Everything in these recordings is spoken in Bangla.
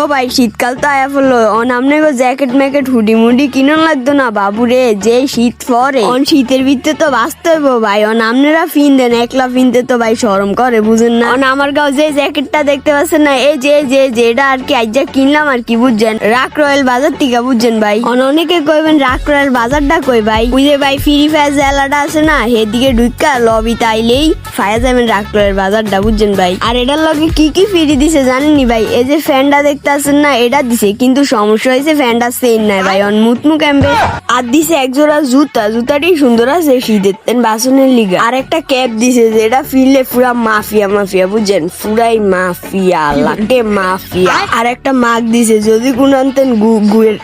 তো ভাই, শীতকাল তো আয়া পড়ল অন আমনে গো জ্যাকেট ম্যাকেট, হুডি মুডি কিনন লাগতো না বাবু রে যে শীত পরে। অন শীতের ভিতরে তো বাঁচতে হইব ভাই, অন আমনেরা ফিন দেন, একলা ফিনতে তো ভাই, শরম করে, বুঝেন না। অন আমার গাও যে জ্যাকেটটা দেখতে পাচ্ছেন না, এই যে যে যে, এটা আর কি আজ্জা কিনলাম আর কি, বুঝছেন? রাক রয়েল বাজার থেকে, বুঝছেন ভাই? অন অনেকে কইবেন রাক রয়েল বাজারটা কই ভাই? ওই যে ভাই, ফ্রি ফায়ার জেলাটা আছে না হেদিকে ঢুকা লবি তাইলেই ফায়া যাবেন রাক রয়েল বাজারটা, বুঝছেন ভাই? আর এটার লগে কি কি ফ্রি দিছে জানেননি ভাই? এই যে ফ্যানটা দেখতে আছেন না, এটা দিছে। কিন্তু সমস্যা হয়েছে নাই ভাই। অন মুতমু ক্যাম্পে আর দিছে এক জোড়া জুতা। জুতাটি সুন্দর আছে, শীতের বাসনের আর একটা ক্যাপ দিছে যেটা পুরা মাফিয়া মাফিয়া বুঝছেন? পুরাই মাফিয়া লাগে মাফিয়া আর একটা মাগ দিছে, যদি কোন আনতেন গুয়ের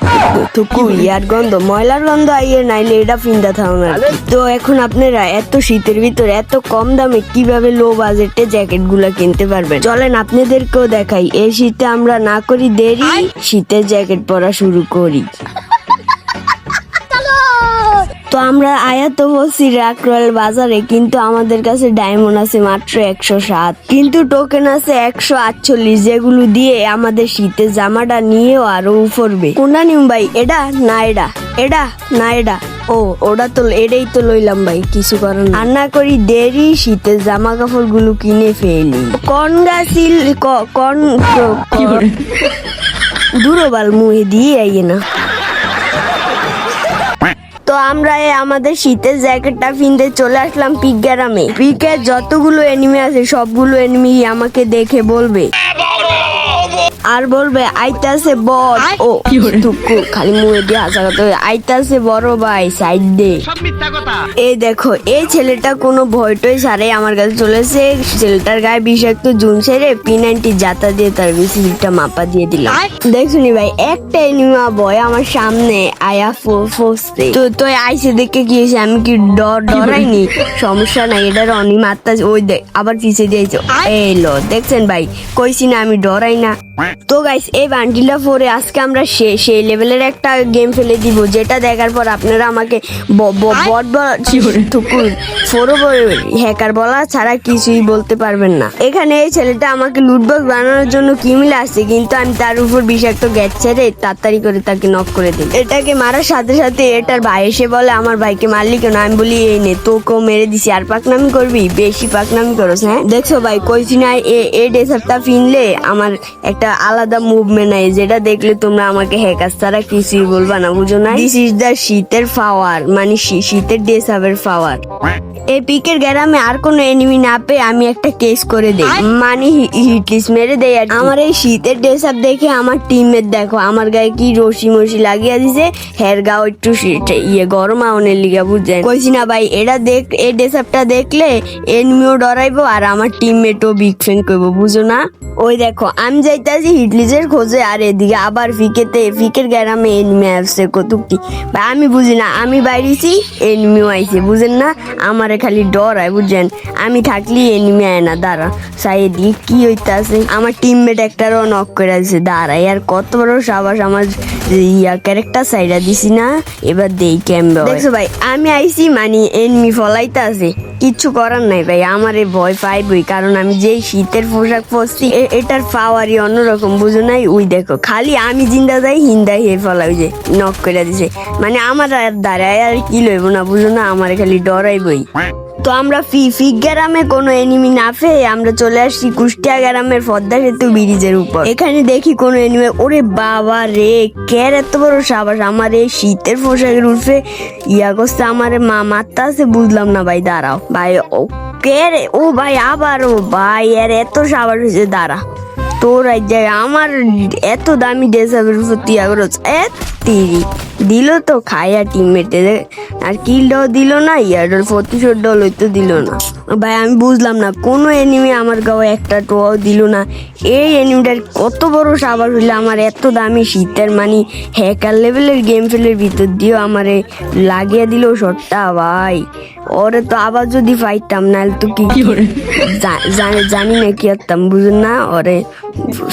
থুকু, ইয়ার গন্ধ, ময়লার গন্ধ আইয়ে, নাইলে এটা ফিন্দা আর কি। তো এখন আপনারা এত শীতের ভিতরে, এত কম দামে কীভাবে লো বাজেটে জ্যাকেটগুলা কিনতে পারবেন? চলেন, আপনাদেরকেও দেখাই। এই শীতে আমরা না করি দেরি শীতের জ্যাকেট পরা শুরু করি। তো আমরা আয়াত বলছি রাকরয়েল বাজারে কিন্তু আমাদের কাছে ডায়মন্ড আছে মাত্র একশো সাত। কিন্তু টোকেন আছে একশো আটচল্লিশ যেগুলো দিয়ে আমাদের শীতের জামাটা নিয়েও আরও উপরবে কোনটা নিম ভাই? এটা? না এটা। এটা? না এটা। ও ওটা তো এটাই তো লইলাম ভাই কিছু করার না। আর না করি দেরি শীতের জামা কাপড়গুলো কিনে ফেলি কন গাছিল ক- কন দূরবাল মুহে দিয়ে আইয়ে না। আমরা এই আমাদের শীতের জ্যাকেটটা ফিনতে চলে আসলাম পিক গ্রামে। পিকের যতগুলো এনিমি আছে, সবগুলো এনিমি আমাকে দেখে বলবে। আর বলবে আইতাছে বড় ও টুকু খালি মুয়ে দিয়ে হাসা কথা আইতাছে বড় ভাই সাইড দে। সব মিথ্যা কথা। এই দেখো এই ছেলেটা কোনো ভয়টই সারে আমার কাছে চলেছে ছেলেটার গায়ে বিষাক্ত জুন সেরে পি নাইনটি জাতা দিয়ে তার বিসিটা মাপা দিয়ে দিলাম। দেখছুনি ভাই একটা এনিমা বয় আমার সামনে আয়া ফো- ফসতে তো তো আইসে দেখে কি হয়েছে? আমি কি ডর ডরাইনি? সমস্যা নাই এটার অনি মাত্রা ওই দেখ আবার পিছিয়ে দিয়েছে লো দেখছেন ভাই? কইছি না আমি ডরাই না। তো গাইস এই বান্ডিলটা পরে আজকে আমরা সে সেই লেভেলের একটা গেম ফেলে দিব যেটা দেখার পর আপনারা আমাকে বট ঠুকুর ফোরো হ্যাকার বলা ছাড়া কিছুই বলতে পারবেন না। এখানে এই ছেলেটা আমাকে লুটবক্স বানানোর জন্য কি মিলে আসছে কিন্তু আমি তার উপর বিষাক্ত গ্যাস ছেড়ে তাড়াতাড়ি করে তাকে নক করে দিই। এটাকে মারার সাথে সাথে এটার ভাই এসে বলে আমার ভাইকে মারলি কেন? আমি বলি এই নে তোকেও মেরে দিছি। আর পাকনামি করবি? বেশি পাকনামি করস হ্যাঁ? দেখছ ভাই কইছি না এ- এই ডেসারটা ফিনলে আমার একটা আলাদা মুভমেন্ট আছে যেটা দেখলে তোমরা আমাকে হ্যাকার ছাড়া কিছুই বলবা না বুঝো না দিস ইজ দ্য শীতের পাওয়ার মানে শীতের ডেসাবের পাওয়ার এই পিকের গ্রামে আর কোনো এনিমি না পেয়ে আমি একটা কেস করে দেই। মানে হিটলিস মেরে দেই আর আমার এই শীতের আপ দেখে আমার টিমমেট দেখো আমার গায়ে কি রশি মশি লাগিয়ে দিছে হের গাও একটু ইয়ে গরম আউনের লিগা বুঝছেন? কইছি না ভাই এটা দেখ এই ড্রেস আপটা দেখলে এনিমিও ডরাইবো আর আমার টিমমেটও বিগ ফ্যান করব বুঝো না? ওই দেখো আমি যাইতাছি হিটলিজের খোঁজে, আর এদিকে আবার ফিকেতে, ফিকের গ্রামে এনিমি আসছে কতুকটি আমি বুঝি না, আমি বাইরেছি, এনিমিও আইছে, বুঝেন না? আমারে খালি ডর হয় বুঝছেন আমি থাকলি এনিমি আয় না, দাঁড়া। সাই এদিকে কি হইতাছে? আমার টিমমেট একটারও নক করে আছে দাঁড়াই, আর কত বড় সাবাস আমার ইয়া ক্যারেক্টার সাইডা দিছি না? এবার দেই ক্যাম্বে দেখছ ভাই, আমি আইছি মানে এনমি ফলাইতে আছে কিচ্ছু করার নাই ভাই, আমারে ভয় পাইবই, কারণ আমি যেই শীতের পোশাক পরছি এটার পাওয়ারই অন্যরকম বুঝো নাই? ওই দেখো, খালি আমি জিন্দা যাই, হিন্দা হে ফলা ওই যে নক করে দিছে। মানে আমার আর দাঁড়ায় আর কি লইব না, বুঝো না? আমার খালি ডরাইবই। তো আমরা ফি ফিক গ্রামে কোনো এনিমি না পেয়ে আমরা চলে আসছি কুষ্টিয়া গ্রামের পদ্মা সেতু ব্রিজের উপর। এখানে দেখি কোনো এনিমি ওরে বাবা রে কের এত বড় সাবাস? আমার এই শীতের পোশাকের উঠে ইয়া করছে, আমার মা মাত্রা আছে, বুঝলাম না ভাই, দাঁড়াও। ভাই, ও, কে ও ভাই, আবার ও ভাই এর এত সাবাস হয়েছে, দাঁড়া। তোর জায়গায় আমার এত দামি ড্রেস উপর তুই আগ্রহ এত তিরি দিল তো খায়া টিমমেটে আর কিলটাও দিল না ইয়ার প্রতিশোধ ডল তো দিল না। ভাই আমি বুঝলাম না কোনো এনিমি আমার গায়ে একটা টোয়াও দিল না। এই এনিমিটার কত বড় সাবার হইলে আমার এত দামি শীতের মানে হ্যাকার লেভেলের গেম ফেলের ভিতর দিয়েও আমারে লাগিয়ে দিল শটটা ভাই। ওরে তো আবার যদি ফাইতাম নাহলে তো কি জানি জানি না কি করতাম বুঝুন না? ওরে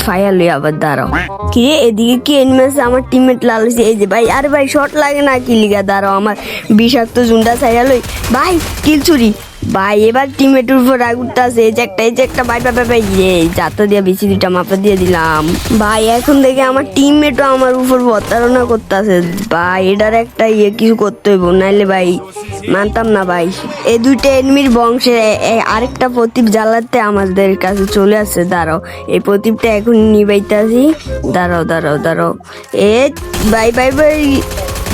ফায়ার লই আবার দাঁড়াও। কি? এদিকে কি এনিমেছে আমার টিমমেট লালছে এই ভাই, আরে ভাই শর্ট লাগে না কি লিগা? দাঁড়াও আমার বিষাক্ত জুন্ডা ছাইয়া লই। ভাই, কিল চুরি। ভাই এবার টিমের উপর রাগ উঠতেছে। এই যে একটা এই যে একটা ভাই ভাই ভাই, রে যাতা দিয়ে বেশি দুইটা মাপা দিয়ে দিলাম। ভাই এখন থেকে আমার টিমমেটও আমার উপর প্রতারণা করতেছে। ভাই এটার একটা ইয়ে কিছু করতে হইব নাইলে ভাই মানতাম না ভাই। এই দুইটা এনিমির বংশে এ- এ- আরেকটা প্রদীপ জ্বালাতে আমাদের কাছে চলে আসছে। দাঁড়াও এই প্রদীপটা এখন নিবাইতাছি। দাঁড়াও দাঁড়াও দাঁড়াও। এ ভাই ভাই ভাই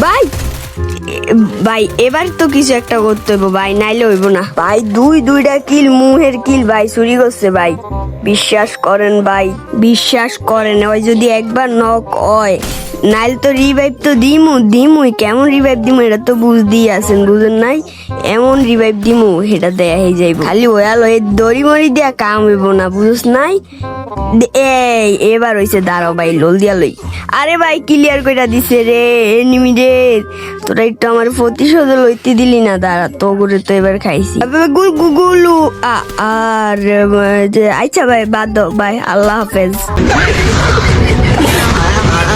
ভাই ভাই এবার তো কিছু একটা করতে হইব ভাই নাইলে হইব না। ভাই দুই দুইটা কিল মুহের কিল ভাই চুরি করছে ভাই। বিশ্বাস করেন ভাই। বিশ্বাস করেন ওই যদি একবার নক হয় নাইলে তো রিভাইভ তো দিমু, দিমুই, কেমন রিভাইভ দিমু এটা তো বুঝতেই আছেন, বুঝেন নাই? এমন রিভাইভ দিমু এটা দেয়া হয়ে যাইব। খালি ওয়াল ওই দড়ি মরি দিয়া কাম হইব না বুঝছ নাই? দে- এই, এবার হইছে দাঁড়াও ভাই, লোল দিয়া লই। আরে ভাই ক্লিয়ার কইরা দিছে রে এনিমি রে। তোরা একটু আমার প্রতিশোধ লইতে দিলি না, দাঁড়া, তো করে তো এবার খাইছি। গুলু আর আচ্ছা ভাই, বাদ দাও, ভাই, আল্লাহ হাফেজ।